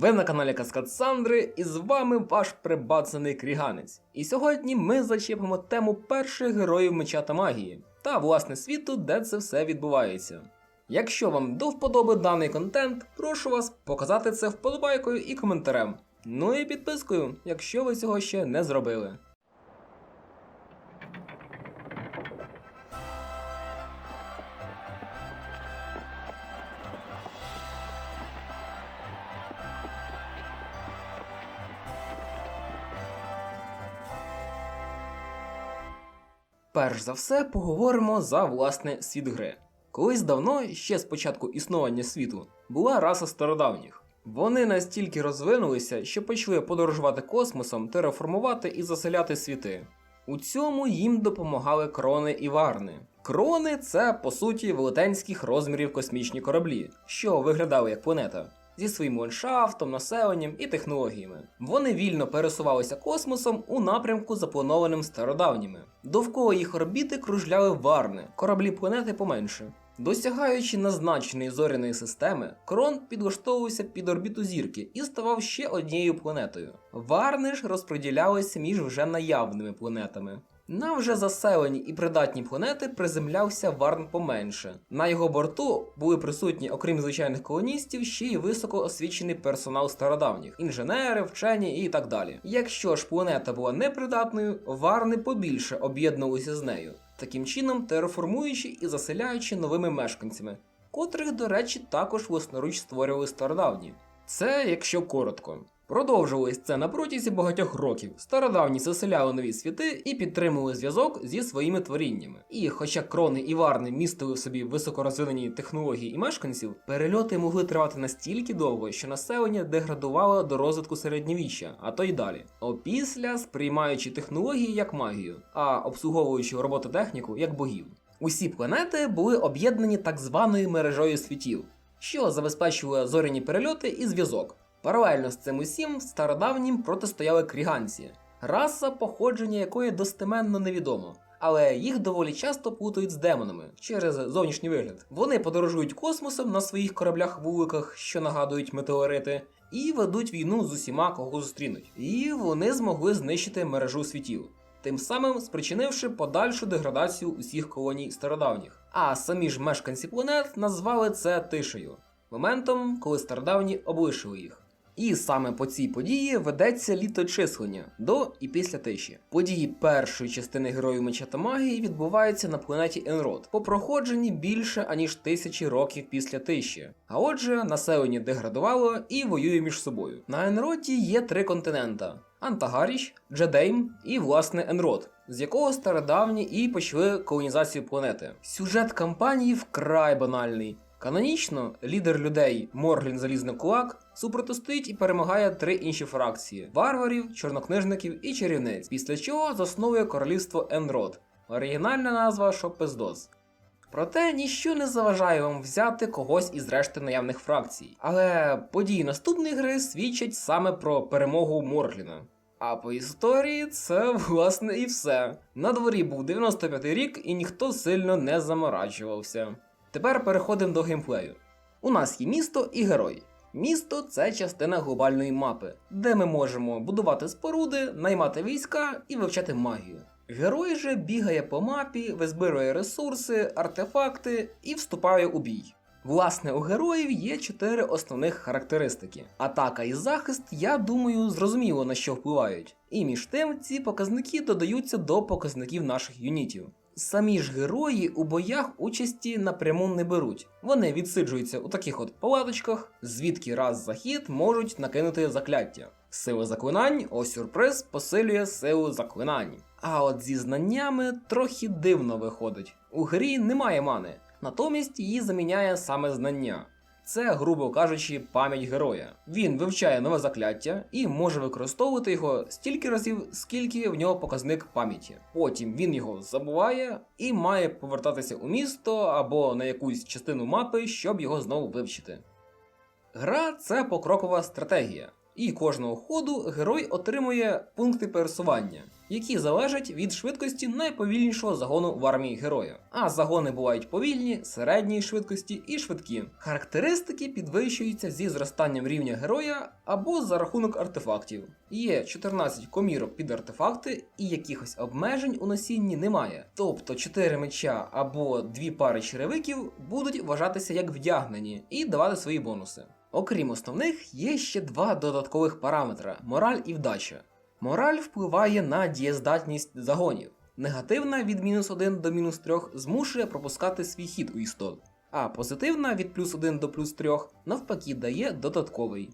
Ви на каналі Каскад Сандри, і з вами ваш прибацаний кріганець. І сьогодні ми зачепимо тему перших героїв меча та магії та власне світу, де це все відбувається. Якщо вам до вподоби даний контент, прошу вас показати це вподобайкою і коментарем. Ну і підпискою, якщо ви цього ще не зробили. Перш за все поговоримо за власне світ гри. Колись давно, ще з початку існування світу, була раса стародавніх. Вони настільки розвинулися, що почали подорожувати космосом, тераформувати і заселяти світи. У цьому їм допомагали крони і варни. Крони це по суті велетенських розмірів космічні кораблі, що виглядали як планета, зі своїм ландшафтом, населенням і технологіями. Вони вільно пересувалися космосом у напрямку, запланованим стародавніми. Довкола їх орбіти кружляли варни, кораблі планети поменше. Досягаючи назначеної зоряної системи, крон підлаштовувався під орбіту зірки і ставав ще однією планетою. Варни ж розподілялися між вже наявними планетами. На вже заселені і придатні планети приземлявся Варн поменше. На його борту були присутні, окрім звичайних колоністів, ще й високоосвічений персонал стародавніх, інженери, вчені і так далі. Якщо ж планета була непридатною, варни побільше об'єднувалися з нею, таким чином тереформуючи і заселяючи новими мешканцями, котрих, до речі, також власноруч створювали стародавні. Це якщо коротко. Продовжувалось це на протязі багатьох років. Стародавні заселяли нові світи і підтримували зв'язок зі своїми творіннями. І хоча крони і варни містили в собі високорозвинені технології і мешканців, перельоти могли тривати настільки довго, що населення деградувало до розвитку середньовіччя, а то й далі. Опісля сприймаючи технології як магію, а обслуговуючи робототехніку як богів. Усі планети були об'єднані так званою мережою світів, що забезпечувала зоряні перельоти і зв'язок. Паралельно з цим усім стародавнім протистояли кріганці, раса, походження якої достеменно невідомо, але їх доволі часто плутають з демонами через зовнішній вигляд. Вони подорожують космосом на своїх кораблях-вуликах, що нагадують метеорити, і ведуть війну з усіма, кого зустрінуть. І вони змогли знищити мережу світів. Тим самим спричинивши подальшу деградацію усіх колоній стародавніх. А самі ж мешканці планет назвали це тишею, моментом, коли стародавні облишили їх. І саме по цій події ведеться літочислення до і після тиші. Події першої частини героїв меча та магії відбуваються на планеті Енрод по проходженні більше аніж тисячі років після тиші. А отже, населення деградувало і воює між собою. На Енроді є три континента: Антагаріч, Джедейм і власне Енрод. З якого стародавні і почали колонізацію планети. Сюжет кампанії вкрай банальний. Канонічно, лідер людей Морглін Залізний Кулак супротистоїть і перемагає три інші фракції: варварів, чорнокнижників і чарівниць, після чого засновує королівство Енрод. Оригінальна назва Шопездос. Проте ніщо не заважає вам взяти когось із решти наявних фракцій. Але події наступної гри свідчать саме про перемогу Моргліна. А по історії це власне і все. На дворі був 95-й рік і ніхто сильно не заморачувався. Тепер переходимо до геймплею. У нас є місто і герой. Місто це частина глобальної мапи, де ми можемо будувати споруди, наймати війська і вивчати магію. Герой же бігає по мапі, визбирує ресурси, артефакти і вступає у бій. Власне, у героїв є чотири основних характеристики: атака і захист, я думаю, зрозуміло на що впливають. І між тим ці показники додаються до показників наших юнітів. Самі ж герої у боях участі напряму не беруть. Вони відсиджуються у таких от палаточках, звідки раз захід можуть накинути закляття. Сила заклинань, о сюрприз, посилює силу заклинань. А от зі знаннями трохи дивно виходить. У грі немає мани, натомість її заміняє саме знання. Це, грубо кажучи, пам'ять героя. Він вивчає нове закляття і може використовувати його стільки разів, скільки в нього показник пам'яті. Потім він його забуває і має повертатися у місто або на якусь частину мапи, щоб його знову вивчити. Гра це покрокова стратегія, і кожного ходу герой отримує пункти пересування. Які залежать від швидкості найповільнішого загону в армії героя. А загони бувають повільні, середньої швидкості і швидкі. Характеристики підвищуються зі зростанням рівня героя або за рахунок артефактів. Є 14 комірок під артефакти, і якихось обмежень у носінні немає. Тобто 4 меча або 2 пари черевиків будуть вважатися як вдягнені і давати свої бонуси. Окрім основних, є ще два додаткових параметра мораль і вдача. Мораль впливає на дієздатність загонів. Негативна від мінус 1 до мінус 3 змушує пропускати свій хід у істот, а позитивна від плюс 1 до плюс 3 навпаки дає додатковий.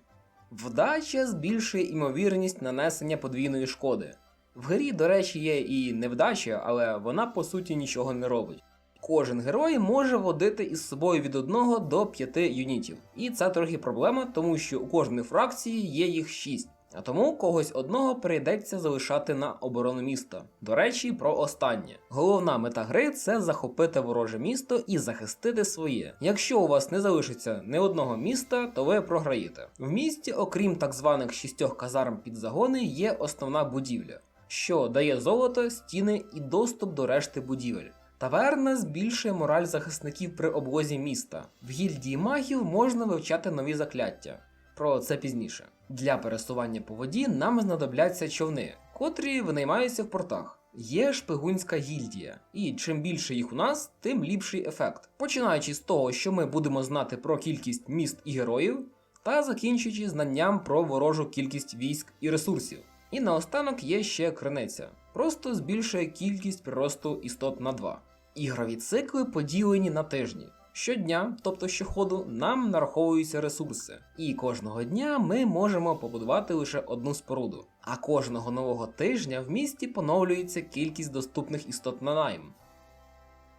Вдача збільшує імовірність нанесення подвійної шкоди. В грі, до речі, є і невдача, але вона по суті нічого не робить. Кожен герой може водити із собою від 1 до 5 юнітів. І це трохи проблема, тому що у кожної фракції є їх 6. А тому когось одного прийдеться залишати на оборону міста. До речі, про останнє. Головна мета гри це захопити вороже місто і захистити своє. Якщо у вас не залишиться ні одного міста, то ви програєте. В місті, окрім так званих шістьох казарм під загони, є основна будівля, що дає золото, стіни і доступ до решти будівель. Таверна збільшує мораль захисників при облозі міста. В гільдії магів можна вивчати нові закляття. Про це пізніше. Для пересування по воді нам знадобляться човни, котрі винаймаються в портах. Є шпигунська гільдія, і чим більше їх у нас, тим ліпший ефект. Починаючи з того, що ми будемо знати про кількість міст і героїв, та закінчуючи знанням про ворожу кількість військ і ресурсів. І наостанок є ще криниця, просто збільшує кількість приросту істот на 2. Ігрові цикли поділені на тижні. Щодня, тобто щоходу, нам нараховуються ресурси, і кожного дня ми можемо побудувати лише одну споруду. А кожного нового тижня в місті поновлюється кількість доступних істот на найм.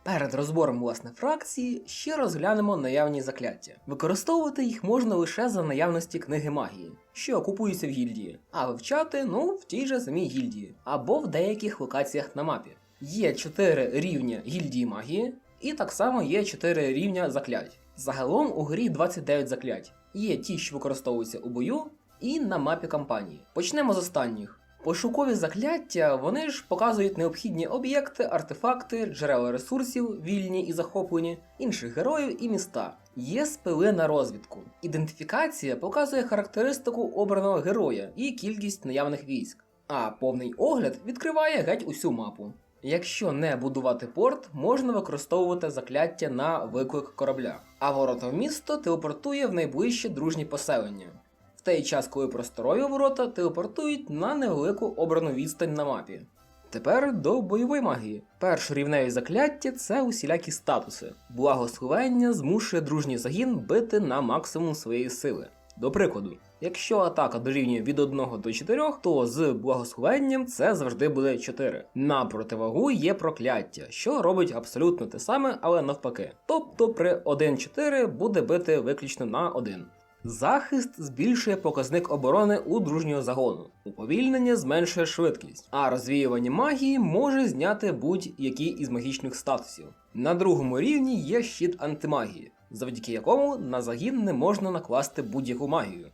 Перед розбором власне фракції ще розглянемо наявні закляття. Використовувати їх можна лише за наявності книги магії, що купуються в гільдії, а вивчати ну в тій же самій гільдії, або в деяких локаціях на мапі. Є 4 рівня гільдії магії, і так само є 4 рівня заклять. Загалом у грі 29 заклять. Є ті, що використовуються у бою, і на мапі кампанії. Почнемо з останніх. Пошукові закляття вони ж показують необхідні об'єкти, артефакти, джерела ресурсів, вільні і захоплені, інших героїв і міста. Є спили на розвідку. Ідентифікація показує характеристику обраного героя і кількість наявних військ. А повний огляд відкриває геть усю мапу. Якщо не будувати порт, можна використовувати закляття на виклик корабля, а ворота в місто телепортує в найближче дружні поселення. В той час, коли просторові ворота телепортують на невелику обрану відстань на мапі. Тепер до бойової магії. Першорівневі закляття це усілякі статуси. Благословення змушує дружній загін бити на максимум своєї сили. До прикладу, якщо атака дорівнює від 1 до 4, то з благословенням це завжди буде 4. На противагу є прокляття, що робить абсолютно те саме, але навпаки. Тобто при 1-4 буде бити виключно на 1. Захист збільшує показник оборони у дружнього загону, уповільнення зменшує швидкість, а розвіювання магії може зняти будь-який із магічних статусів. На другому рівні є щит антимагії, завдяки якому на загін не можна накласти будь-яку магію.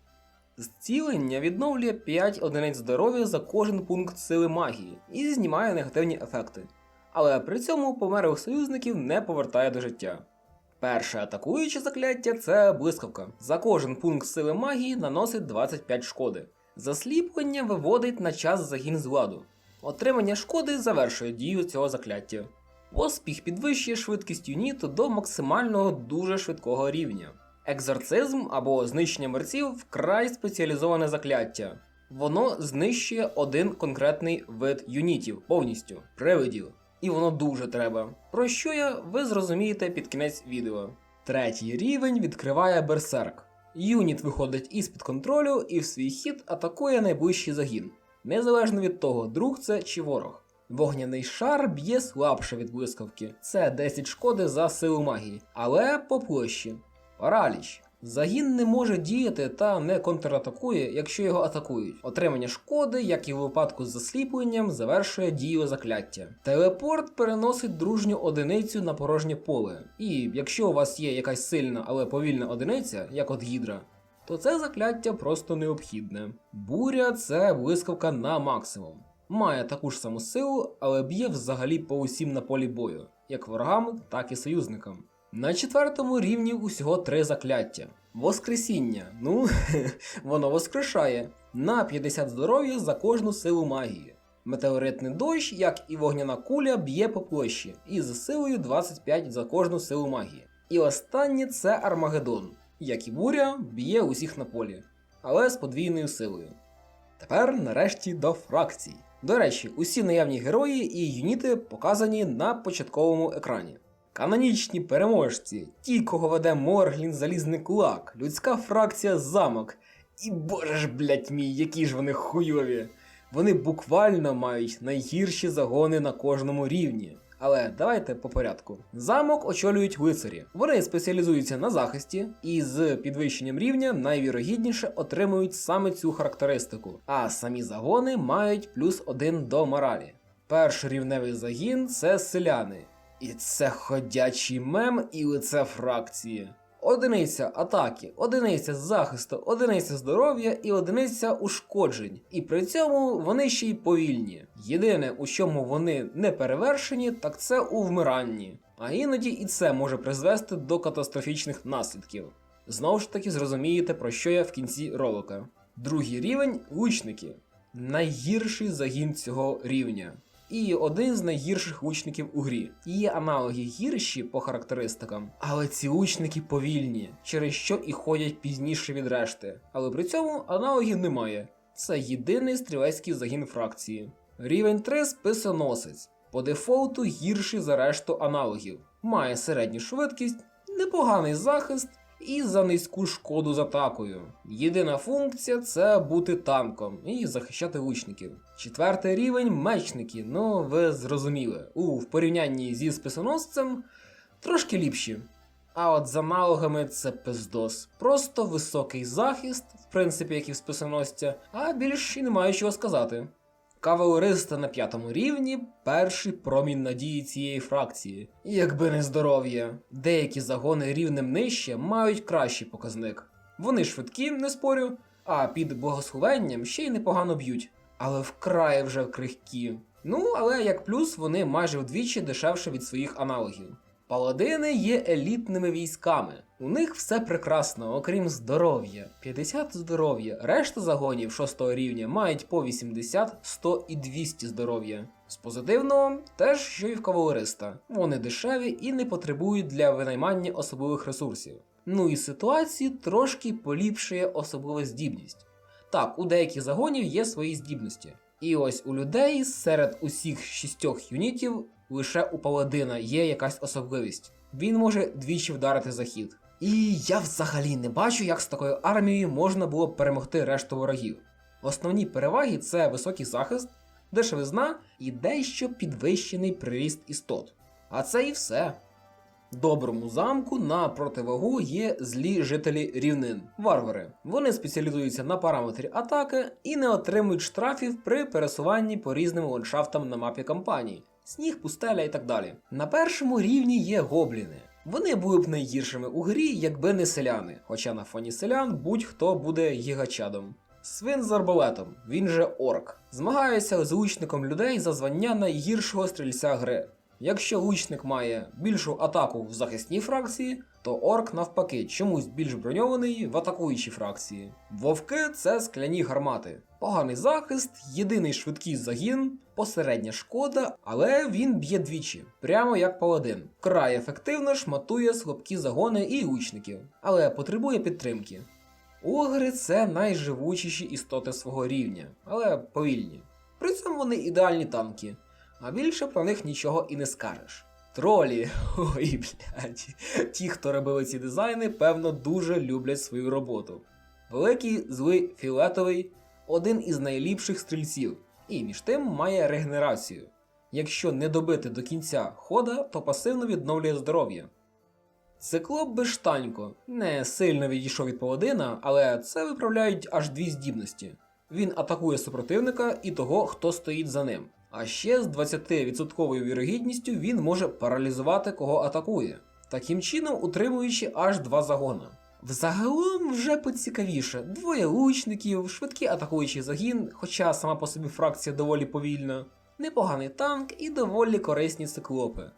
Зцілення відновлює 5 одиниць здоров'я за кожен пункт сили магії і знімає негативні ефекти. Але при цьому померлих союзників не повертає до життя. Перше атакуюче закляття це блискавка. За кожен пункт сили магії наносить 25 шкоди. Засліплення виводить на час загін з ладу. Отримання шкоди завершує дію цього закляття. Поспіх підвищує швидкість юніту до максимального дуже швидкого рівня. Екзорцизм або знищення мерців вкрай спеціалізоване закляття. Воно знищує один конкретний вид юнітів повністю привидів. І воно дуже треба. Про що я ви зрозумієте під кінець відео. Третій рівень відкриває берсерк. Юніт виходить із-під контролю і в свій хід атакує найближчий загін, незалежно від того, друг це чи ворог. Вогняний шар б'є слабше від блискавки. Це 10 шкоди за силу магії, але по площі. Параліч. Загін не може діяти та не контратакує, якщо його атакують. Отримання шкоди, як і в випадку з засліпленням, завершує дію закляття. Телепорт переносить дружню одиницю на порожнє поле. І якщо у вас є якась сильна, але повільна одиниця, як от гідра, то це закляття просто необхідне. Буря це блискавка на максимум. Має таку ж саму силу, але б'є взагалі по усім на полі бою, як ворогам, так і союзникам. На четвертому рівні усього три закляття. Воскресіння. Ну, воно воскрешає. На 50 здоров'я за кожну силу магії. Метеоритний дощ, як і вогняна куля, б'є по площі, і з силою 25 за кожну силу магії. І останнє це Армагеддон, як і буря, б'є усіх на полі, але з подвійною силою. Тепер нарешті до фракцій. До речі, усі наявні герої і юніти показані на початковому екрані. Канонічні переможці, ті, кого веде Морглін Залізний Кулак, людська фракція замок. І боже ж, блять мій, які ж вони хуйові. Вони буквально мають найгірші загони на кожному рівні. Але давайте по порядку. Замок очолюють лицарі. Вони спеціалізуються на захисті і з підвищенням рівня найвірогідніше отримують саме цю характеристику. А самі загони мають плюс один до моралі. Перший рівневий загін це селяни. І це ходячий мем і лице фракції. Одиниця атаки, одиниця захисту, одиниця здоров'я і одиниця ушкоджень. І при цьому вони ще й повільні. Єдине, у чому вони не перевершені, так це у вмиранні. А іноді і це може призвести до катастрофічних наслідків. Знову ж таки зрозумієте, про що я в кінці ролика. Другий рівень лучники. Найгірший загін цього рівня і один з найгірших лучників у грі. Є аналоги гірші по характеристикам, але ці лучники повільні, через що і ходять пізніше від решти. Але при цьому аналогів немає. Це єдиний стрілецький загін фракції. Рівень 3 списоносець. По дефолту гірший за решту аналогів. Має середню швидкість, непоганий захист і за низьку шкоду з атакою. Єдина функція це бути танком і захищати лучників. Четвертий рівень мечники, ну ви зрозуміли, у в порівнянні зі списоносцем трошки ліпші. А от з аналогами це пиздос. Просто високий захист, в принципі, як і в списоносця, а більш і немає чого сказати. Кавалериста на п'ятому рівні перший промінь надії цієї фракції. Якби не здоров'я, деякі загони рівнем нижче мають кращий показник. Вони швидкі, не спорю, а під благословенням ще й непогано б'ють, але вкрай вже крихкі. Ну, але як плюс вони майже вдвічі дешевше від своїх аналогів. Паладини є елітними військами. У них все прекрасно, окрім здоров'я. 50 здоров'я. Решта загонів 6 рівня мають по 80, 100 і 200 здоров'я. З позитивного теж, що і в кавалериста. Вони дешеві і не потребують для винаймання особливих ресурсів. Ну і ситуації трошки поліпшує особлива здібність. Так, у деяких загонів є свої здібності. І ось у людей серед усіх шістьох юнітів лише у паладина є якась особливість. Він може двічі вдарити захід. І я взагалі не бачу, як з такою армією можна було б перемогти решту ворогів. Основні переваги це високий захист, дешевизна і дещо підвищений приріст істот. А це і все. Доброму замку на противагу є злі жителі рівнин, варвари. Вони спеціалізуються на параметрі атаки і не отримують штрафів при пересуванні по різним ландшафтам на мапі кампанії, сніг, пустеля і так далі. На першому рівні є гобліни. Вони були б найгіршими у грі, якби не селяни, хоча на фоні селян будь-хто буде гігачадом. Свин з арбалетом, він же орк, змагається з лучником людей за звання найгіршого стрільця гри. Якщо лучник має більшу атаку в захисній фракції, то орк навпаки чомусь більш броньований в атакуючій фракції. Вовки це скляні гармати. Поганий захист, єдиний швидкий загін, посередня шкода, але він б'є двічі, прямо як паладин. Край ефективно шматує слабкі загони і лучників, але потребує підтримки. Огри це найживучіші істоти свого рівня, але повільні. При цьому вони ідеальні танки а більше про них нічого і не скажеш. Тролі, ой, блядь, ті, хто робили ці дизайни, певно, дуже люблять свою роботу. Великий злий фіолетовий один із найліпших стрільців, і між тим має регенерацію. Якщо не добити до кінця хода, то пасивно відновлює здоров'я. Циклоп Бештанько не сильно відійшов від паладина, але це виправляють аж дві здібності. Він атакує супротивника і того, хто стоїть за ним. А ще з 20% вірогідністю він може паралізувати кого атакує, таким чином утримуючи аж два загона. Взагалом вже поцікавіше. Двоє лучників, швидкий атакуючий загін, хоча сама по собі фракція доволі повільна, непоганий танк і доволі корисні циклопи.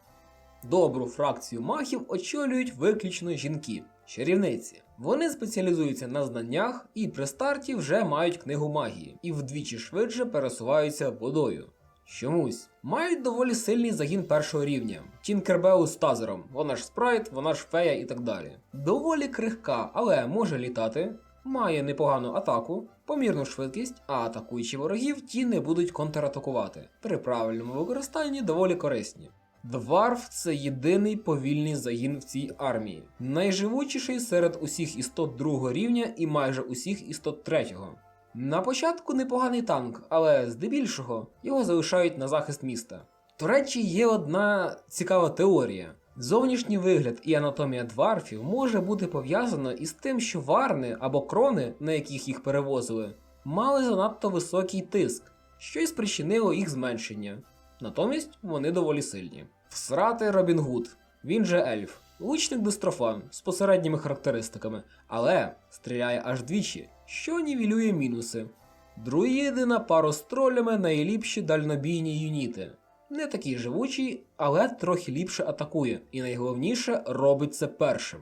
Добру фракцію махів очолюють виключно жінки, чарівниці. Вони спеціалізуються на знаннях і при старті вже мають книгу магії і вдвічі швидше пересуваються водою. Чомусь мають доволі сильний загін першого рівня. Тінкербеу з тазером, вона ж спрайт, вона ж фея і так далі. Доволі крихка, але може літати, має непогану атаку, помірну швидкість, а атакуючи ворогів, ті не будуть контратакувати. При правильному використанні доволі корисні. Дварф це єдиний повільний загін в цій армії, найживучіший серед усіх істот другого рівня і майже усіх істот третього. На початку непоганий танк, але здебільшого його залишають на захист міста. До речі, є одна цікава теорія. Зовнішній вигляд і анатомія дварфів може бути пов'язано із тим, що варни або крони, на яких їх перевозили, мали занадто високий тиск, що й спричинило їх зменшення. Натомість вони доволі сильні. Всрати Робін Гуд, він же ельф, лучник дистрофан з посередніми характеристиками, але стріляє аж двічі, що нівелює мінуси. Друїди на пару з тролями найліпші дальнобійні юніти. Не такий живучий, але трохи ліпше атакує, і найголовніше робить це першим.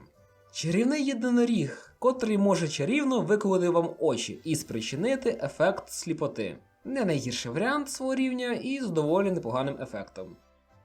Чарівний єдиноріг, котрий може чарівно виколоти вам очі і спричинити ефект сліпоти. Не найгірший варіант свого рівня і з доволі непоганим ефектом.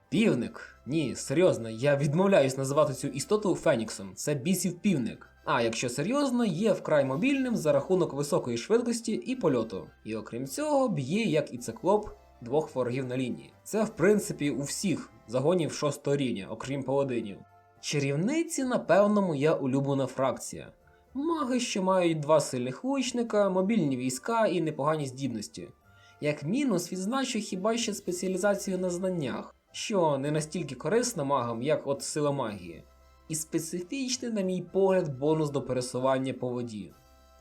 Півник. Ні, серйозно, я відмовляюсь називати цю істоту Феніксом. Це бісів півник. А якщо серйозно, є вкрай мобільним за рахунок високої швидкості і польоту. І окрім цього, б'є, як і циклоп, двох ворогів на лінії. Це в принципі у всіх загонів шостого рівня, окрім паладинів. Чарівниці, напевно, моя улюблена фракція. Маги, що мають два сильних лучника, мобільні війська і непогані здібності. Як мінус відзначу хіба ще спеціалізацію на знаннях, що не настільки корисна магам, як от сила магії, і специфічний, на мій погляд, бонус до пересування по воді.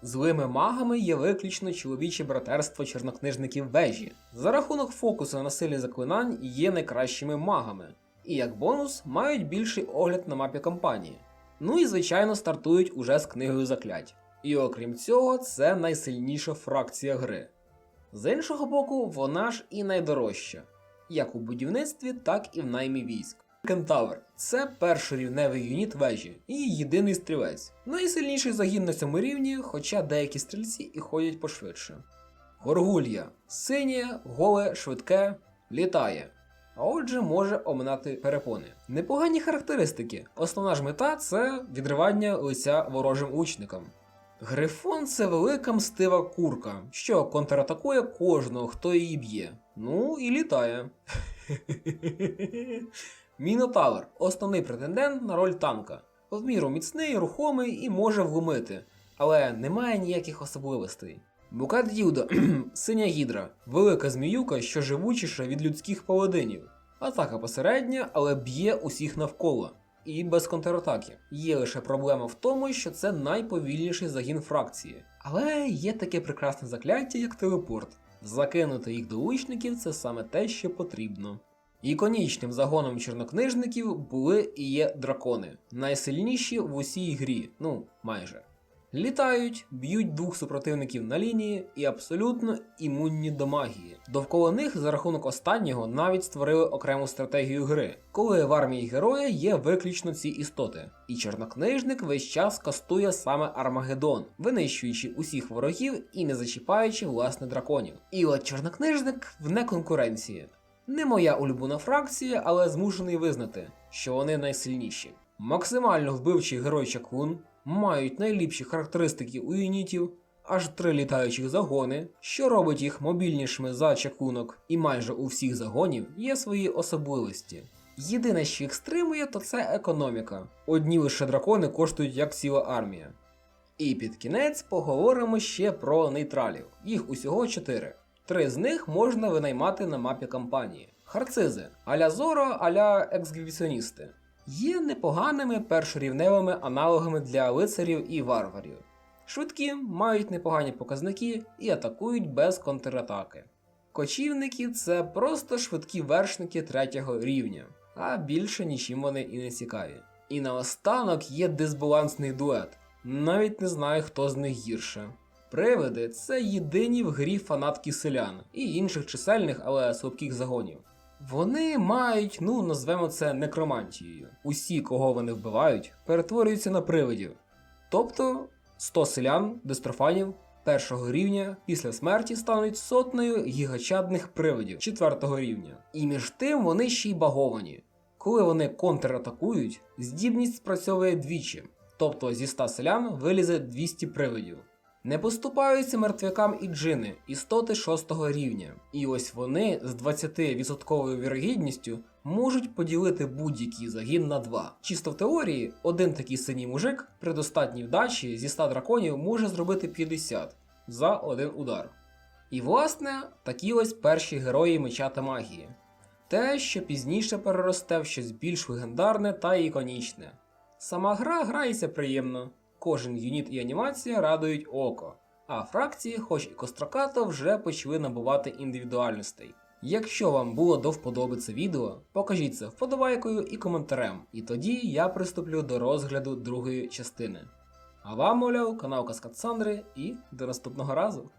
Злими магами є виключно чоловіче братерство чорнокнижників вежі. За рахунок фокусу на силі заклинань є найкращими магами, і як бонус мають більший огляд на мапі кампанії. Ну і звичайно стартують уже з книгою заклять. І окрім цього, це найсильніша фракція гри. З іншого боку, вона ж і найдорожча, як у будівництві, так і в наймі військ. Кентавр це першорівневий юніт вежі і єдиний стрілець. Найсильніший загін на цьому рівні, хоча деякі стрільці і ходять пошвидше. Горгулья синє, голе, швидке, літає. А отже, може оминати перепони. Непогані характеристики. Основна ж мета це відривання лиця ворожим лучникам. Грифон це велика мстива курка, що контратакує кожного, хто її б'є. Ну і літає. Мінотавр основний претендент на роль танка. В міру міцний, рухомий і може вломити, але немає ніяких особливостей. Букат Юда, синя гідра, велика зміюка, що живучіша від людських паладинів. Атака посередня, але б'є усіх навколо. І без контратаки. Є лише проблема в тому, що це найповільніший загін фракції. Але є таке прекрасне закляття, як телепорт. Закинути їх до лучників це саме те, що потрібно. Іконічним загоном чорнокнижників були і є дракони, найсильніші в усій грі, ну майже. Літають, б'ють двох супротивників на лінії і абсолютно імунні до магії. Довкола них за рахунок останнього навіть створили окрему стратегію гри, коли в армії героя є виключно ці істоти. І чорнокнижник весь час кастує саме Армагеддон, винищуючи усіх ворогів і не зачіпаючи власне драконів. І от чорнокнижник вне конкуренції. Не моя улюблена фракція, але змушений визнати, що вони найсильніші. Максимально вбивчий герой Чаклун мають найліпші характеристики у юнітів, аж три літаючих загони, що робить їх мобільнішими за чаклунок, і майже у всіх загонів є свої особливості. Єдине, що їх стримує, то це економіка. Одні лише дракони коштують як ціла армія. І під кінець поговоримо ще про нейтралів. Їх усього чотири. Три з них можна винаймати на мапі кампанії. Харцизи аля Зоро, аля ексгібіціоністи. Є непоганими першорівневими аналогами для лицарів і варварів. Швидкі, мають непогані показники і атакують без контратаки. Кочівники це просто швидкі вершники третього рівня, а більше нічим вони і не цікаві. І наостанок є дисбалансний дует. Навіть не знаю, хто з них гірше. Привиди це єдині в грі фанатки селян і інших чисельних, але слабких загонів. Вони мають, ну назвемо це некромантією. Усі, кого вони вбивають, перетворюються на привидів. Тобто 100 селян, дистрофанів першого рівня після смерті стануть сотнею гігачадних привидів четвертого рівня. І між тим вони ще й баговані. Коли вони контратакують, здібність спрацьовує двічі, тобто зі 100 селян вилізе 200 привидів. Не поступаються мертвякам і джини, істоти 6 рівня, і ось вони з 20% вірогідністю можуть поділити будь-який загін на два. Чисто в теорії, один такий синій мужик при достатній вдачі зі 100 драконів може зробити 50 за один удар. І власне, такі ось перші герої меча та магії. Те, що пізніше переросте в щось більш легендарне та іконічне. Сама гра грається приємно, кожен юніт і анімація радують око, а фракції, хоч і кострокато, вже почали набувати індивідуальностей. Якщо вам було до вподоби це відео, покажіть це вподобайкою і коментарем, і тоді я приступлю до розгляду другої частини. А вам, мовляв, канал Каскад Сандри і до наступного разу!